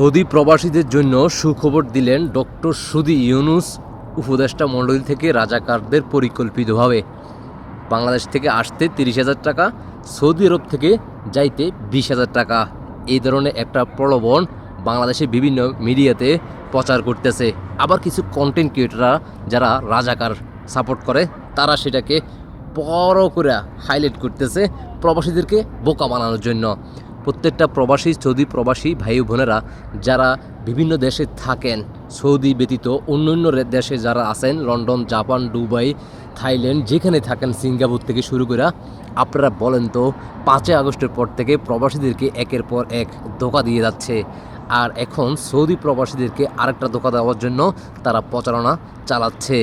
Saudi প্রবাসীদের জন্য সুখবর দিলেন ডক্টর সুদি ইউনুস, উপদেষ্টা মণ্ডলী থেকে রাজাকারদের পরিকল্পিতভাবে বাংলাদেশ থেকে আসতে তিরিশ হাজার টাকা, সৌদি আরব থেকে যাইতে বিশ হাজার টাকা। এই ধরনের একটা প্রলোভন বাংলাদেশের বিভিন্ন মিডিয়াতে প্রচার করতেছে। আবার কিছু কন্টেন্ট ক্রিয়েটররা যারা রাজাকার সাপোর্ট করে, তারা সেটাকে বড় করে হাইলাইট করতেছে প্রবাসীদেরকে বোকা বানানোর জন্য। প্রত্যেকটা প্রবাসী, সৌদি প্রবাসী, ভাই বোনেরা যারা বিভিন্ন দেশে থাকেন, সৌদি ব্যতীত অন্য অন্য দেশে যারা আছেন, লন্ডন, জাপান, দুবাই, থাইল্যান্ড, যেখানে থাকেন, সিঙ্গাপুর থেকে শুরু করে, আপনারা বলেন তো, পাঁচই আগস্টের পর থেকে প্রবাসীদেরকে একের পর এক ধোকা দিয়ে যাচ্ছে। আর এখন সৌদি প্রবাসীদেরকে আরেকটা ধোকা দেওয়ার জন্য তারা প্রচারণা চালাচ্ছে।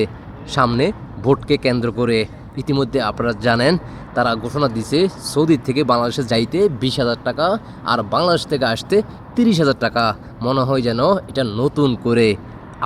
সামনে ভোটকে কেন্দ্র করে ইতিমধ্যে আপনারা জানেন, তারা ঘোষণা দিছে সৌদি থেকে বাংলাদেশে যাইতে বিশ হাজার টাকা আর বাংলাদেশ থেকে আসতে তিরিশ হাজার টাকা। মনে হয় যেন এটা নতুন করে।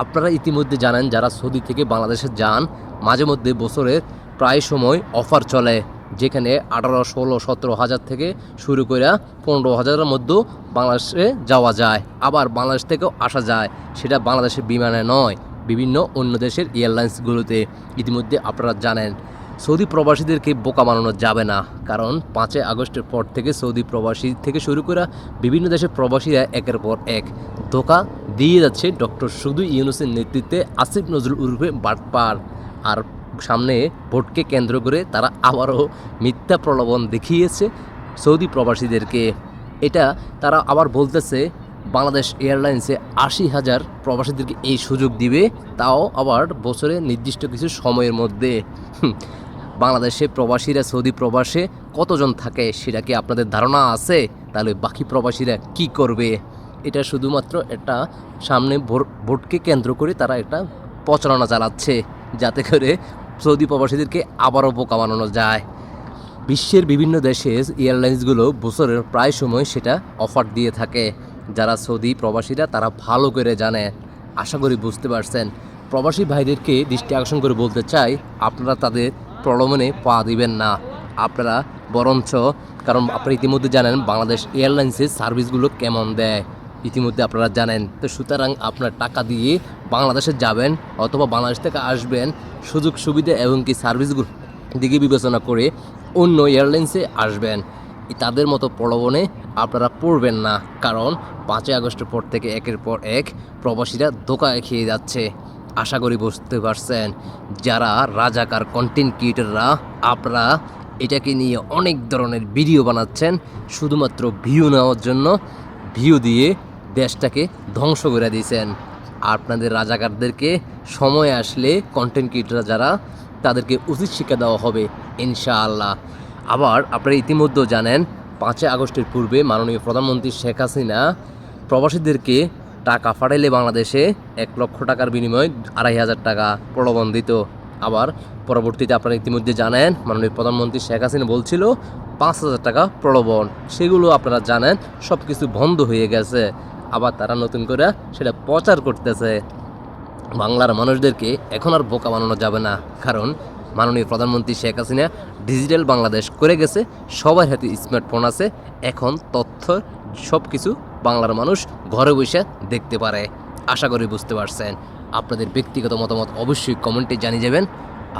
আপনারা ইতিমধ্যে জানেন, যারা সৌদি থেকে বাংলাদেশে যান, মাঝে মধ্যে বছরের প্রায় সময় অফার চলে, যেখানে আঠারো, ষোলো, সতেরো হাজার থেকে শুরু করে পনেরো হাজারের মধ্যেও বাংলাদেশে যাওয়া যায়। আবার বাংলাদেশ থেকেও আসা যায়, সেটা বাংলাদেশের বিমানে নয়, বিভিন্ন অন্য দেশের এয়ারলাইন্সগুলোতে। ইতিমধ্যে আপনারা জানেন সৌদি প্রবাসীদেরকে বোকা বানানো যাবে না। কারণ পাঁচই আগস্টের পর থেকে সৌদি প্রবাসী থেকে শুরু করে বিভিন্ন দেশের প্রবাসীরা একের পর এক ধোকা দিয়ে যাচ্ছে ডক্টর সুদু ইউনুসের নেতৃত্বে আসিফ নজরুল উর্ফে বাটপার। আর সামনে ভোটকে কেন্দ্র করে তারা আবারও মিথ্যা প্রলোভন দেখিয়েছে সৌদি প্রবাসীদেরকে। এটা তারা আবার বলতেছে বাংলাদেশ এয়ারলাইন্সে আশি হাজার প্রবাসীদেরকে এই সুযোগ দিবে, তাও আবার বছরে নির্দিষ্ট কিছু সময়ের মধ্যে। বাংলাদেশে প্রবাসীরা সৌদি প্রবাসে কতজন থাকে সেটা কি আপনাদের ধারণা আছে? তাহলে বাকি প্রবাসীরা কি করবে? এটা শুধুমাত্র একটা সামনে ভোট ভোটকে কেন্দ্র করে তারা একটা প্রচারণা চালাচ্ছে, যাতে করে সৌদি প্রবাসীদেরকে আবারও বোকা বানানো যায়। বিশ্বের বিভিন্ন দেশে এয়ারলাইন্সগুলো বছরের প্রায় সময় সেটা অফার দিয়ে থাকে। যারা সৌদি প্রবাসীরা, তারা ভালো করে জানে। আশা করি বুঝতে পারছেন। প্রবাসী ভাইদেরকে দৃষ্টি আকর্ষণ করে বলতে চাই, আপনারা তাদের প্রলোভনে পা দিবেন না। আপনারা বরঞ্চ, কারণ আপনারা ইতিমধ্যে জানেন বাংলাদেশ এয়ারলাইন্সের সার্ভিসগুলো কেমন দেয়। ইতিমধ্যে আপনারা জানেন। তো সুতরাং আপনার টাকা দিয়ে বাংলাদেশে যাবেন অথবা বাংলাদেশ থেকে আসবেন সুযোগ সুবিধা এবং কি সার্ভিসগুলো দিকে বিবেচনা করে অন্য এয়ারলাইন্সে আসবেন। তাদের মতো প্রলোভনে আপনারা পড়বেন না, কারণ পাঁচই আগস্টের পর থেকে একের পর এক প্রবাসীরা ধোকা খেয়ে যাচ্ছে। আশা করি বুঝতে পারছেন, যারা রাজাকার কন্টেন্ট ক্রিয়েটাররা আপনারা এটাকে নিয়ে অনেক ধরনের ভিডিও বানাচ্ছেন, শুধুমাত্র ভিউ নেওয়ার জন্য ভিউ দিয়ে দেশটাকে ধ্বংস করে দিয়েছেন। আপনাদের রাজাকারদেরকে সময় আসলে কন্টেন্ট ক্রিয়েটাররা যারা, তাদেরকে উচিত শিক্ষা দেওয়া হবে, ইনশাআল্লাহ। আবার আপনারা ইতিমধ্যেও জানেন, পাঁচই আগস্টের পূর্বে মাননীয় প্রধানমন্ত্রী শেখ হাসিনা প্রবাসীদেরকে টাকা ফাটাইলে বাংলাদেশে এক লক্ষ টাকার বিনিময়ে আড়াই হাজার টাকা প্রলোভন দিত। আবার পরবর্তীতে আপনারা ইতিমধ্যে জানেন, মাননীয় প্রধানমন্ত্রী শেখ হাসিনা বলছিল, পাঁচ হাজার টাকা প্রলোভন। সেগুলো আপনারা জানেন সব কিছু বন্ধ হয়ে গেছে। আবার তারা নতুন করে সেটা প্রচার করতেছে। বাংলার মানুষদেরকে এখন আর বোকা বানানো যাবে না। কারণ মাননীয় প্রধানমন্ত্রী শেখ হাসিনা ডিজিটাল বাংলাদেশ করে গেছে, সবার হাতে স্মার্টফোন আছে, এখন তথ্য সব কিছু বাংলার মানুষ ঘরে বসে দেখতে পারে। আশা করি বুঝতে পারছেন। আপনাদের ব্যক্তিগত মতামত অবশ্যই কমেন্টে জানিয়ে যাবেন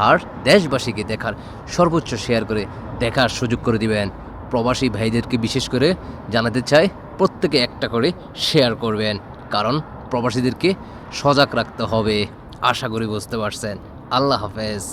আর দেশবাসীকে দেখার সর্বোচ্চ শেয়ার করে দেখার সুযোগ করে দিবেন। প্রবাসী ভাইদেরকে বিশেষ করে জানাতে চাই, প্রত্যেকে একটা করে শেয়ার করবেন, কারণ প্রবাসীদেরকে সজাগ রাখতে হবে। আশা করি বুঝতে পারছেন। আল্লাহ হাফেজ।